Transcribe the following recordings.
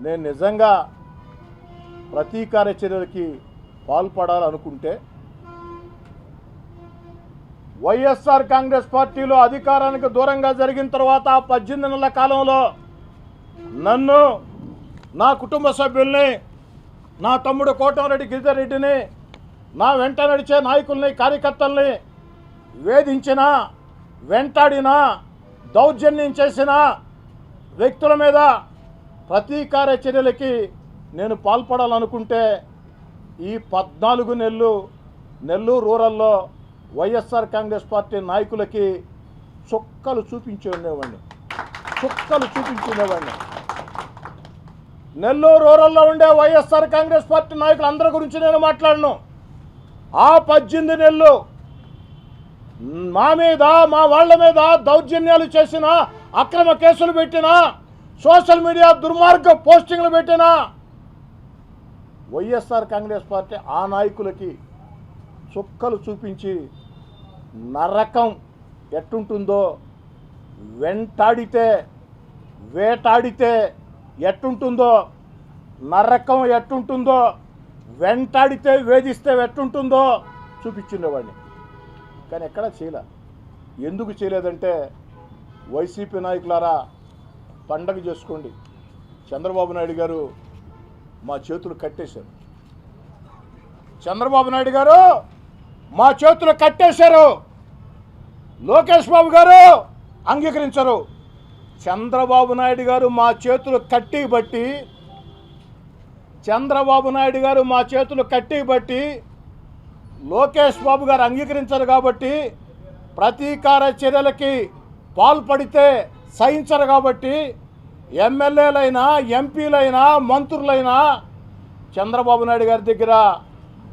నేను నిజంగా ప్రతీకార చర్యలకి పాల్పడాలనుకుంటే వైఎస్ఆర్ కాంగ్రెస్ పార్టీలో అధికారానికి దూరంగా జరిగిన తర్వాత పద్దెనిమిది నెలల కాలంలో నన్ను నా కుటుంబ సభ్యుల్ని నా తమ్ముడు కోటమరెడ్డి గిరిధర్ రెడ్డిని నా వెంట నడిచే నాయకుల్ని కార్యకర్తల్ని వేధించిన వెంటాడిన దౌర్జన్యం చేసిన వ్యక్తుల మీద ప్రతీకార చర్యలకి నేను పాల్పడాలనుకుంటే ఈ పద్నాలుగు నెలలు నెల్లూరు రూరల్లో వైఎస్ఆర్ కాంగ్రెస్ పార్టీ నాయకులకి చుక్కలు చూపించి ఉండేవాడిని. చుక్కలు చూపించి నెల్లూరు రూరల్లో ఉండే వైఎస్ఆర్ కాంగ్రెస్ పార్టీ నాయకులు అందరి గురించి నేను మాట్లాడను. ఆ పద్దెనిమిది నెలలు మా మీద మా వాళ్ళ మీద దౌర్జన్యాలు చేసిన అక్రమ కేసులు పెట్టినా సోషల్ మీడియా దుర్మార్గ పోస్టింగ్లు పెట్టిన వైఎస్ఆర్ కాంగ్రెస్ పార్టీ ఆ నాయకులకి చుక్కలు చూపించి నరకం ఎట్టుంటుందో వెంటాడితే వేటాడితే ఎట్టుంటుందో నరకం ఎట్టుంటుందో వెంటాడితే వేధిస్తే ఎట్టుంటుందో చూపించుండేవాడిని. కానీ ఎక్కడా చేయలే. ఎందుకు చేయలేదంటే వైసీపీ నాయకులారా పండగ చేసుకోండి. చంద్రబాబు నాయుడు గారు మా చేతులు కట్టేశారు. చంద్రబాబు నాయుడు గారు మా చేతులు కట్టేశారు. లోకేష్ బాబు గారు అంగీకరించరు. చంద్రబాబు నాయుడు గారు మా చేతులు కట్టి బట్టి చంద్రబాబు నాయుడు గారు మా చేతులు కట్టి బట్టి లోకేష్ బాబు గారు అంగీకరించరు కాబట్టి ప్రతీకార చర్యలకి పాల్పడితే సహించరు కాబట్టి ఎమ్మెల్యేలైనా ఎంపీలైనా మంత్రులైనా చంద్రబాబు నాయుడు గారి దగ్గర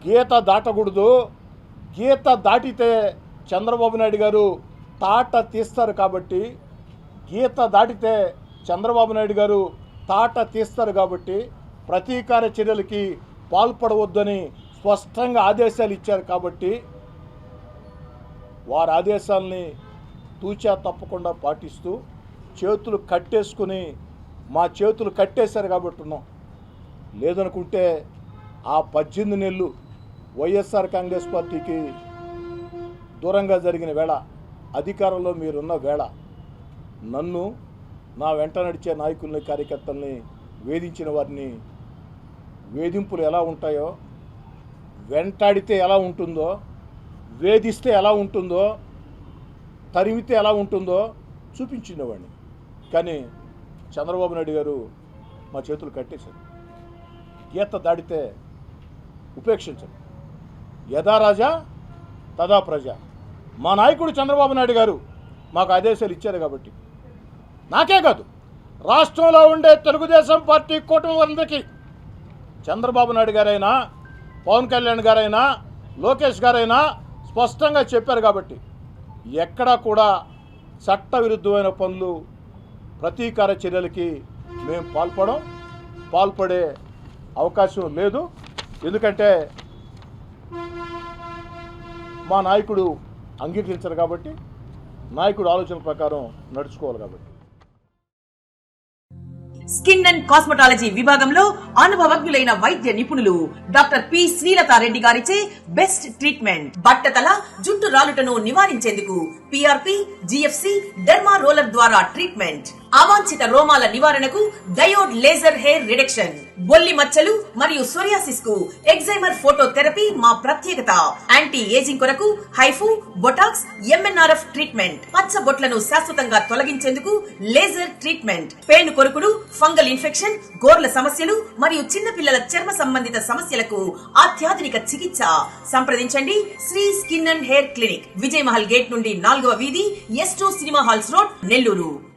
గీత దాటకూడదు. గీత దాటితే చంద్రబాబు నాయుడు గారు తాట తీస్తారు కాబట్టి గీత దాటితే చంద్రబాబు నాయుడు గారు తాట తీస్తారు కాబట్టి ప్రతీకార చర్యలకి పాల్పడవద్దని స్పష్టంగా ఆదేశాలు ఇచ్చారు కాబట్టి వారి ఆదేశాలని తూచా తప్పకుండా పాటిస్తూ చేతులు కట్టేసుకుని మా చేతులు కట్టేశారు కాబట్టి ఉన్నాం. లేదనుకుంటే ఆ పద్దెనిమిది నెలలు వైఎస్ఆర్ కాంగ్రెస్ పార్టీకి దూరంగా జరిగిన వేళ అధికారంలో మీరున్న వేళ నన్ను నా వెంట నడిచే నాయకుల్ని కార్యకర్తల్ని వేధించిన వారిని వేధింపులు ఎలా ఉంటాయో వెంటాడితే ఎలా ఉంటుందో వేధిస్తే ఎలా ఉంటుందో తరిమితే ఎలా ఉంటుందో చూపించినవాడిని కానీ చంద్రబాబు నాయుడు గారు మా చేతులు కట్టేశారు. గీత దాడితే ఉపేక్షించరు. యథా రాజా తదా ప్రజ. మా నాయకుడు చంద్రబాబు నాయుడు గారు మాకు ఆదేశాలు ఇచ్చారు కాబట్టి. నాకే కాదు రాష్ట్రంలో ఉండే తెలుగుదేశం పార్టీ కూటమి వాళ్ళకి చంద్రబాబు నాయుడు గారైనా పవన్ కళ్యాణ్ గారైనా లోకేష్ గారైనా స్పష్టంగా చెప్పారు కాబట్టి ఎక్కడా కూడా చట్టవిరుద్ధమైన పనులు ప్రతీకార చర్యలకి మేము పాల్పడం పాల్పడే అవకాశం లేదు. ఎందుకంటే మా నాయకుడు అంగీకరించరు కాబట్టి నాయకుడు ఆలోచన ప్రకారం నడుచుకోవాలి కాబట్టి. స్కిన్ అండ్ కాస్మెటాలజీ విభాగంలో అనుభవజ్ఞులైన వైద్య నిపుణులు డాక్టర్ పి శ్రీలత రెడ్డి గారిచే బెస్ట్ ట్రీట్మెంట్. బట్టతల జుట్టు రాలుటను నివారించేందుకు పిఆర్పి జిఎఫ్సి డెర్మా రోలర్ ద్వారా ట్రీట్మెంట్. అవాంఛిత రోమాల నివారణకు డయోడ్ లేజర్ హెయిర్ రిడక్షన్. బొల్లి మచ్చలు మరియు సోరియాసిస్కు ఎగ్జైమర్ ఫోటో థెరపీ మా ప్రత్యేకత. యాంటీ ఏజింగ్ కొరకు హైఫు బొటాక్స్ ఎంఎన్ఆర్ఎఫ్ ట్రీట్మెంట్. పచ్చ బొట్లను శాశ్వతంగా తొలగించేందుకు లేజర్ ట్రీట్మెంట్. పేను కొరుకులు ఫంగల్ ఇన్ఫెక్షన్ గోర్ల సమస్యలు మరియు చిన్నపిల్లల చర్మ సంబంధిత సమస్యలకు అత్యాధునిక చికిత్స. సంప్రదించండి. Sri skin and hair clinic Vijay Mahal gate నుండి నాలుగవ వీధి S two cinema halls road Nellore.